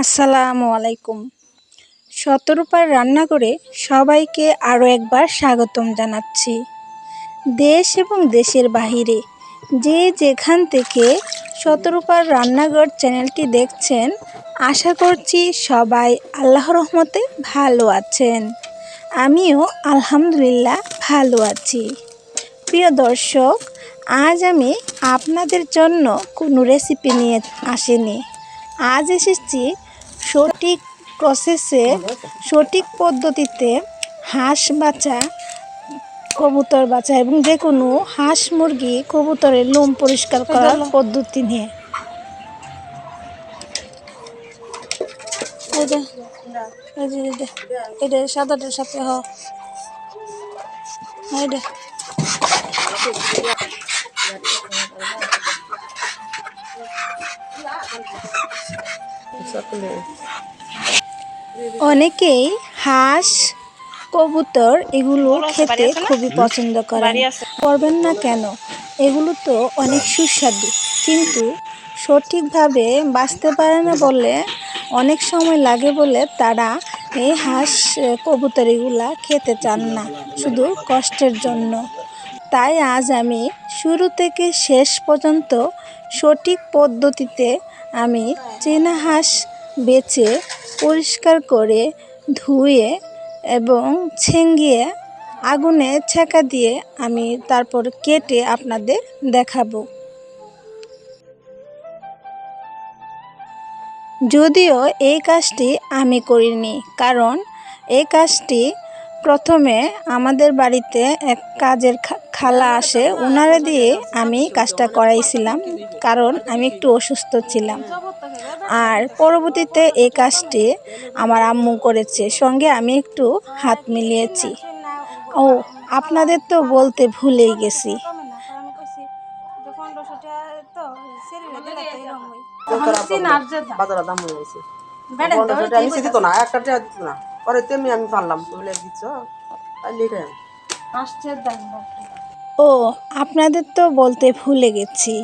আসসালামু আলাইকুম। শতরূপার রান্না করে সবাইকে আরও একবার স্বাগতম জানাচ্ছি। দেশ এবং দেশের বাহিরে যে যেখান থেকে শতরূপার রান্নাঘর চ্যানেলটি দেখছেন, আশা করছি সবাই আল্লাহ রহমতে ভালো আছেন। আমিও আলহামদুলিল্লাহ ভালো আছি। প্রিয় দর্শক, আজ আমি আপনাদের জন্য কোনো রেসিপি নিয়ে আসিনি। আজ এসেছি সঠিক প্রসেসে সঠিক পদ্ধতিতে হাঁস বাচ্চা কবুতর বাচ্চা এবং যে কোনো হাঁস মুরগি কবুতরের লোম পরিষ্কার করার পদ্ধতি নিয়ে। এটা সাদাটার সাথে হ। এইটা অনেকেই হাঁস কবুতর এগুলো খেতে খুবই পছন্দ করেন। করবেন না কেন? এগুলো তো অনেক সুস্বাদু। কিন্তু সঠিকভাবে বাঁচতে পারে না বলে অনেক সময় লাগে বলে তারা এই হাঁস কবুতর এগুলা খেতে চান না শুধু কষ্টের জন্য। তাই আজ আমি শুরু থেকে শেষ পর্যন্ত সঠিক পদ্ধতিতে আমি চীনা হাঁস বেছে পরিষ্কার করে ধুয়ে এবং ছেঙ্গিয়ে আগুনে ছেঁকা দিয়ে আমি তারপর কেটে আপনাদের দেখাবো। যদিও এই কাজটি আমি করিনি, কারণ এই কাজটি প্রথমে আমাদের বাড়িতে এক কাজের খা- খালা আসে। ওনারা দিয়ে আমি কাজটা করাইছিলাম কারণ আমি একটু অসুস্থ ছিলাম। আর পরবর্তীতে এই কাজটি আমার আম্মু করেছে। সঙ্গে আমি একটু হাত মিলিয়েছি। ও আপনাদের তো বলতে ভুলেই গেছি। না একটা পরে তেমনি আমি পারলাম। বলে দিচ্ছ আর লিখে ও আপনাদের তো বলতে ভুলে গেছি।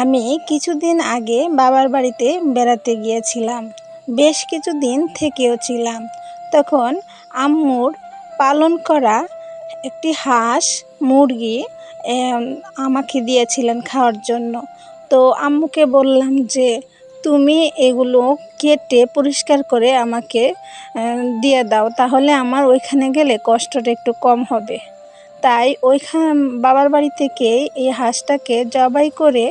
আমি কিছুদিন আগে বাবার বাড়িতে বেড়াতে গিয়েছিলাম। বেশ কিছুদিন থেকেও ছিলাম। তখন আম্মুর পালন করা একটি হাঁস মুরগি আমাকে দিয়েছিলেন খাওয়ার জন্য। তো আম্মুকে বললাম যে তুমি এগুলো কেটে পরিষ্কার করে আমাকে দিয়ে দাও। তাহলে আমার ওইখানে গেলে কষ্টটা একটু কম হবে। তাই ওইখান, বাবার বাড়ি থেকে এই হাঁসটাকে জবাই করে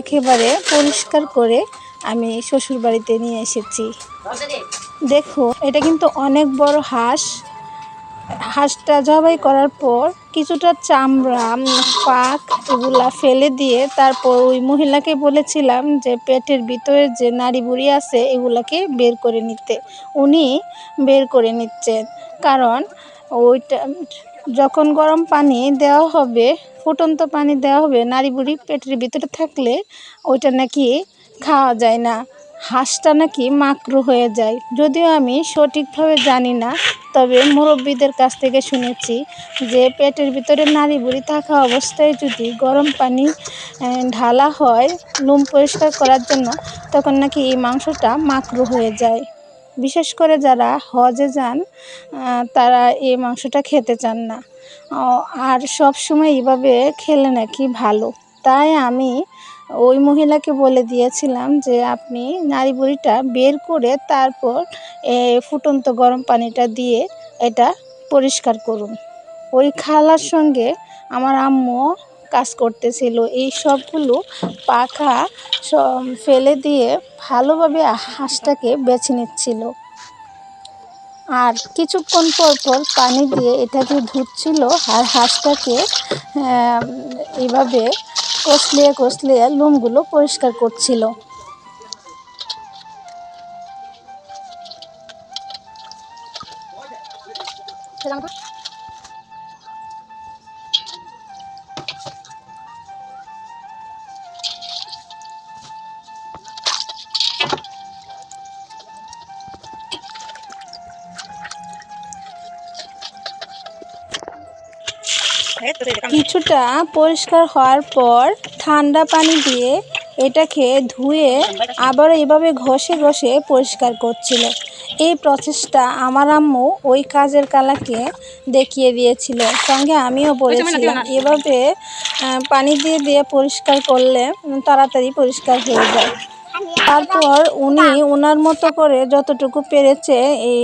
একেবারে পরিষ্কার করে আমি শ্বশুর বাড়িতে নিয়ে এসেছি। দেখো, এটা কিন্তু অনেক বড় হাঁস। হাঁসটা জবাই করার পর কিছুটা চামড়া পাক এগুলা ফেলে দিয়ে তারপর ওই মহিলাকে বলেছিলাম যে পেটের ভিতরে যে নাড়ি বুড়ি আছে এগুলাকে বের করে নিতে। উনি বের করে নিচ্ছেন। কারণ ওইটা, যখন গরম পানি দেওয়া হবে, ফুটন্ত পানি দেওয়া হবে, নাড়ি বুড়ি পেটের ভিতরে থাকলে ওইটা নাকি খাওয়া যায় না। হাঁসটা নাকি মাকড়ু হয়ে যায়। যদিও আমি সঠিকভাবে জানি না, তবে মুরব্বীদের কাছ থেকে শুনেছি যে পেটের ভিতরে নাড়ি বুড়ি থাকা অবস্থায় যদি গরম পানি ঢালা হয় লোম পরিষ্কার করার জন্য, তখন নাকি এই মাংসটা মাকড়ু হয়ে যায়। বিশেষ করে যারা হজে যান তারা এই মাংসটা খেতে চান না। আর সব সময় এইভাবে খেলে নাকি ভালো। তাই আমি ওই মহিলাকে বলে দিয়েছিলাম যে আপনি নাড়ি বুড়িটা বের করে তারপর ফুটন্ত গরম পানিটা দিয়ে এটা পরিষ্কার করুন। ওই খালার সঙ্গে আমার আম্মু কাজ করতেছিল। এই সবগুলো পাখা সব ফেলে দিয়ে ভালোভাবে হাঁসটাকে বেছে নিচ্ছিল। আর কিছুক্ষণ পর পর পানি দিয়ে এটাকে ধুচ্ছিল আর হাঁসটাকে আহ, এইভাবে কষলিয়ে কষলিয়ে লোমগুলো পরিষ্কার করছিল। কিছুটা পরিষ্কার হওয়ার পর ঠান্ডা পানি দিয়ে এটাকে ধুয়ে আবার এভাবে ঘষে ঘষে পরিষ্কার করছিল। এই প্রচেষ্টা আমার আম্মু ওই কাজের কালাকে দেখিয়ে দিয়েছিল। সঙ্গে আমিও বলেছিলাম, এভাবে পানি দিয়ে দিয়ে পরিষ্কার করলে তাড়াতাড়ি পরিষ্কার হয়ে যায়। তারপর উনি ওনার মতো করে যতটুকু পেরেছে এই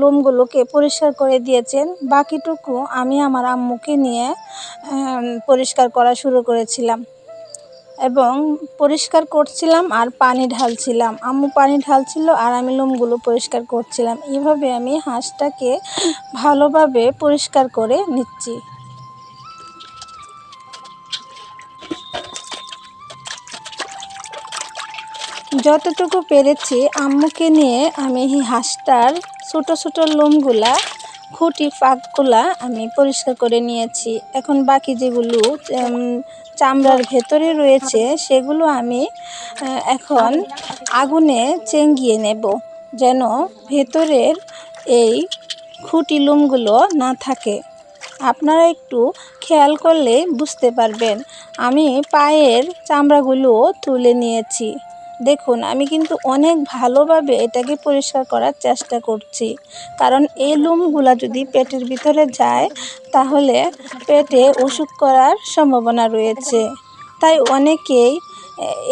লোমগুলোকে পরিষ্কার করে দিয়েছেন। বাকিটুকু আমি আমার আম্মুকে নিয়ে পরিষ্কার করা শুরু করেছিলাম। এবং পরিষ্কার করছিলাম আর পানি ঢালছিলাম। আম্মু পানি ঢালছিল আর আমি লোমগুলো পরিষ্কার করছিলাম। এইভাবে আমি হাঁসটাকে ভালোভাবে পরিষ্কার করে নিচ্ছি। যতটুকু পেরেছি আম্মুকে নিয়ে আমি হাঁসটার ছোটো ছোটো লোমগুলা, খুঁটি ফাঁকগুলা আমি পরিষ্কার করে নিয়েছি। এখন বাকি যেগুলো চামড়ার ভেতরে রয়েছে, সেগুলো আমি এখন আগুনে চেঙ্গিয়ে নেব, যেন ভেতরের এই খুঁটি লোমগুলো না থাকে। আপনারা একটু খেয়াল করলে বুঝতে পারবেন। আমি পায়ের চামড়াগুলো তুলে নিয়েছি। দেখুন, আমি কিন্তু অনেক ভালোভাবে এটাকে পরিষ্কার করার চেষ্টা করছি। কারণ এই লোমগুলা যদি পেটের ভিতরে যায়, তাহলে পেটে অসুখ করার সম্ভাবনা রয়েছে। তাই অনেকেই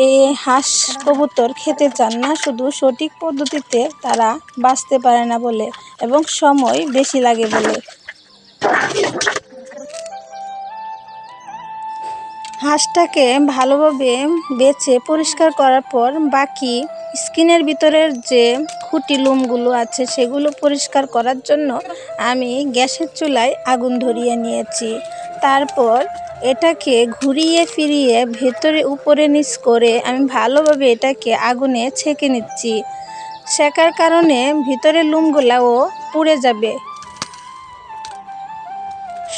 এই হাঁস কবুতর খেতে চান না, শুধু সঠিক পদ্ধতিতে তারা বাঁচতে পারে না বলে এবং সময় বেশি লাগে বলে। হাঁসটাকে ভালোভাবে বেছে পরিষ্কার করার পর বাকি স্কিনের ভিতরের যে খুঁটি লোমগুলো আছে, সেগুলো পরিষ্কার করার জন্য আমি গ্যাসের চুলায় আগুন ধরিয়ে নিয়েছি। তারপর এটাকে ঘুরিয়ে ফিরিয়ে ভেতরে উপরে নিচ করে আমি ভালোভাবে এটাকে আগুনে ছেঁকে নিচ্ছি। সেকার কারণে ভিতরের লোমগুলাও পুড়ে যাবে।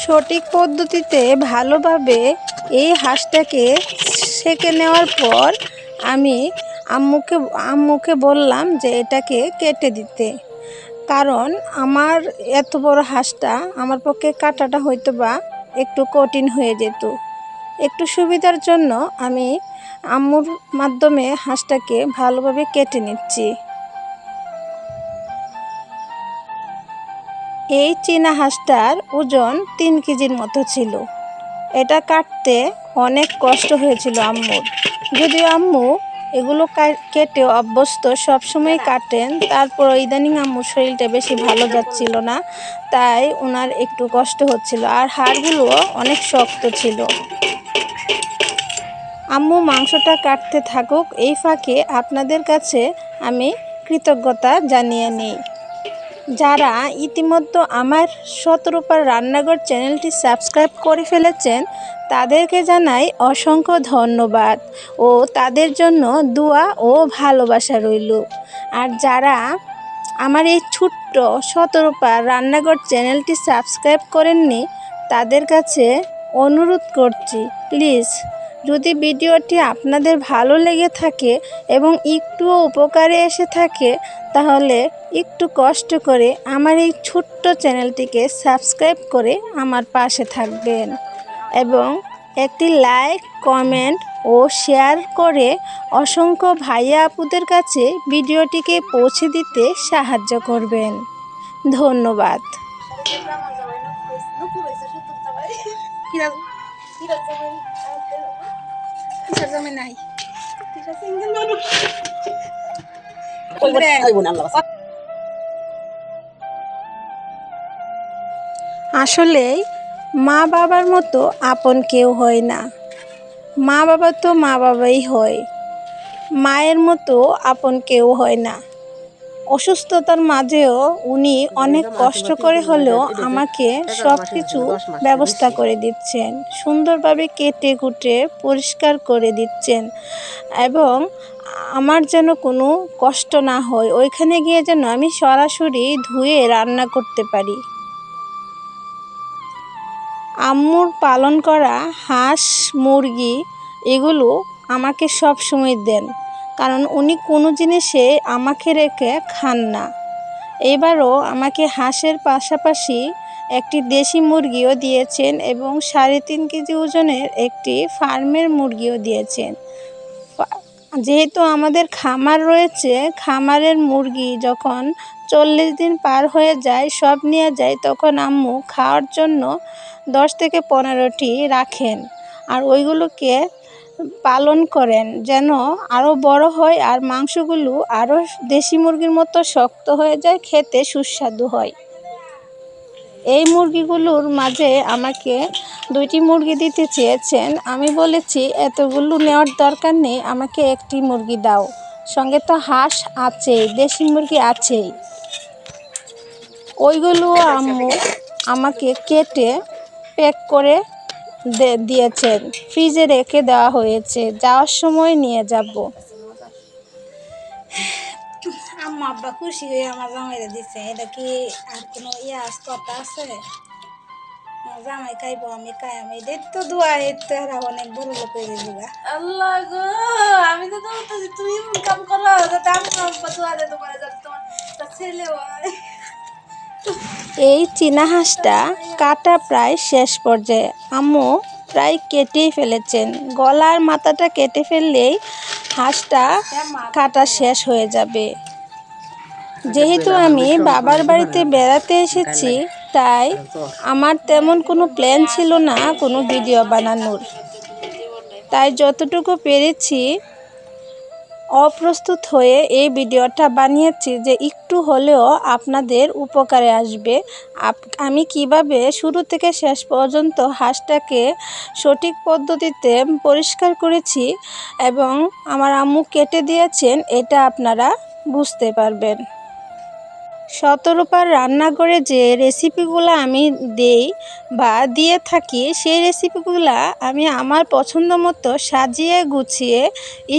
সঠিক পদ্ধতিতে ভালোভাবে এই হাঁসটাকে সেঁকে নেওয়ার পর আমি আম্মুকে আম্মুকে বললাম যে এটাকে কেটে দিতে। কারণ আমার এত বড় হাঁসটা আমার পক্ষে কাটাটা হয়তো বা একটু কঠিন হয়ে যেত। একটু সুবিধার জন্য আমি আম্মুর মাধ্যমে হাঁসটাকে ভালোভাবে কেটে নিচ্ছি। এই চীনা হাঁসটার ওজন তিন কেজির মতো ছিল। এটা কাটতে অনেক কষ্ট হয়েছিল আম্মুর। যদিও আম্মু এগুলো কেটে অভ্যস্ত, সবসময় কাটেন তারপর ইদানিং আম্মুর শরীরটা বেশি ভালো যাচ্ছিল না, তাই ওনার একটু কষ্ট হচ্ছিল। আর হাড়গুলো অনেক শক্ত ছিল। আম্মু মাংসটা কাটতে থাকুক, এই ফাঁকে আপনাদের কাছে আমি কৃতজ্ঞতা জানিয়ে নিই। যারা ইতিমধ্যে আমার শতরূপার রান্নাঘর চ্যানেলটি সাবস্ক্রাইব করে ফেলেছেন, তাদেরকে জানাই অসংখ্য ধন্যবাদ ও তাদের জন্য দোয়া ও ভালোবাসা রইল। আর যারা আমার এই ছোট্ট শতরূপার রান্নাঘর চ্যানেলটি সাবস্ক্রাইব করেননি, তাদের কাছে অনুরোধ করছি, প্লিজ, যদি ভিডিওটি আপনাদের ভালো লেগে থাকে এবং একটুও উপকারে এসে থাকে, তাহলে একটু কষ্ট করে আমার এই ছোট্ট চ্যানেলটিকে সাবস্ক্রাইব করে আমার পাশে থাকবেন এবং একটি লাইক কমেন্ট ও শেয়ার করে অসংখ্য ভাইয়া আপুদের কাছে ভিডিওটিকে পৌঁছে দিতে সাহায্য করবেন। ধন্যবাদ। আসলেই মা বাবার মতো আপন কেউ হয় না। মা বাবা তো মা বাবাই হয় মায়ের মতো আপন কেউ হয় না। অসুস্থতার মাঝেও উনি অনেক কষ্ট করে হলেও আমাকে সব কিছু ব্যবস্থা করে দিচ্ছেন সুন্দরভাবে কেটে কুটে পরিষ্কার করে দিচ্ছেন এবং আমার যেন কোনো কষ্ট না হয় ওইখানে গিয়ে যেন আমি সরাসরি ধুয়ে রান্না করতে পারি। আম্মুর পালন করা হাঁস, মুরগি, এগুলো আমাকে সব সময় দেন। কারণ উনি কোনো জিনিসে আমাকে রেখে খান না। এবারও আমাকে হাঁসের পাশাপাশি একটি দেশি মুরগিও দিয়েছেন এবং সাড়ে তিন কেজি ওজনের একটি ফার্মের মুরগিও দিয়েছেন। যেহেতু আমাদের খামার রয়েছে, খামারের মুরগি যখন চল্লিশ দিন পার হয়ে যায়, সব নিয়ে যায়, তখন আম্মু খাওয়ার জন্য দশ থেকে পনেরোটি রাখেন আর ওইগুলোকে পালন করেন যেন আরও বড় হয় আর মাংসগুলো আরও দেশি মুরগির মতো শক্ত হয়ে যায়, খেতে সুস্বাদু হয়। এই মুরগিগুলোর মাঝে আমাকে দুইটি মুরগি দিতে চেয়েছেন। আমি বলেছি, এতগুলো নেওয়ার দরকার নেই, আমাকে একটি মুরগি দাও। সঙ্গে তো হাঁস আছেই, দেশি মুরগি আছেই। ওইগুলো আম্মু আমাকে কেটে প্যাক করে দে- দিয়েছেন ফ্রিজে রেখে দেওয়া হয়েছে। যাওয়ার সময় নিয়ে যাব। আম্মা আব্বা খুশি হয়ে আমার জামাইরে দিছে। এটা কি আর কোনো ইয়ে কথা আছে? জামাই খাইব আমি খাই আমি এদের তো দোয়া এর তো এরা অনেক বড় লোক হয়ে দিবা আল্লাহ গো আমি তো তুমি কাম করো যাতে আমি দোয়া দে তোমার যাতে তোমার ছেলে হয়। এই চীনা হাঁসটা কাটা প্রায় শেষ পর্যায়ে। আম্মু প্রায় কেটেই ফেলেছেন। গলার মাথাটা কেটে ফেললেই হাঁসটা কাটা শেষ হয়ে যাবে। যেহেতু আমি বাবার বাড়িতে বেড়াতে এসেছি, তাই আমার তেমন কোনো প্ল্যান ছিল না কোনো ভিডিও বানানোর। তাই যতটুকু পেরেছি অপ্রস্তুত হয়ে এই ভিডিওটা বানিয়েছি যে একটু হলেও আপনাদের উপকারে আসবে। আমি কীভাবে শুরু থেকে শেষ পর্যন্ত হাঁসটাকে সঠিক পদ্ধতিতে পরিষ্কার করেছি এবং আমার আম্মু কেটে দিয়েছেন, এটা আপনারা বুঝতে পারবেন। শতরূপার রান্নাঘরে যে রেসিপিগুলো আমি দেই বা দিয়ে থাকি, সেই রেসিপিগুলো আমি আমার পছন্দ মতো সাজিয়ে, গুছিয়ে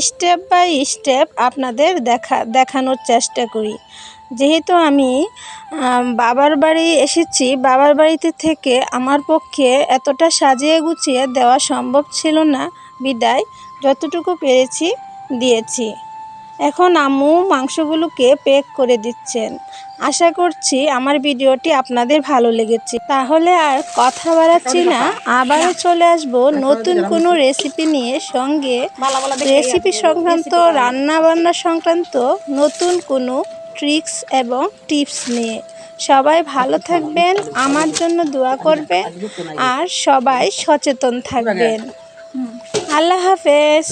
স্টেপ বাই স্টেপ আপনাদের দেখা, দেখানোর চেষ্টা করি। যেহেতু আমি, বাবার বাড়ি এসেছি, বাবার বাড়িতে থেকে আমার পক্ষে এতটা সাজিয়ে, গুছিয়ে দেওয়া সম্ভব ছিল না। বিদায়, যতটুকু পেরেছি দিয়েছি। এখন আম্মু মাংসগুলোকে পেক করে দিচ্ছেন। আশা করছি আমার ভিডিওটি আপনাদের ভালো লেগেছে। তাহলে আর কথা বাড়াচ্ছি না। আবারও চলে আসব নতুন কোনো রেসিপি নিয়ে সঙ্গে। রেসিপি সংক্রান্ত রান্না বান্না সংক্রান্ত নতুন কোনো ট্রিক্স এবং টিপস নিয়ে। সবাই ভালো থাকবেন, আমার জন্য দোয়া করবেন, আর সবাই সচেতন থাকবেন। আল্লাহ হাফেজ।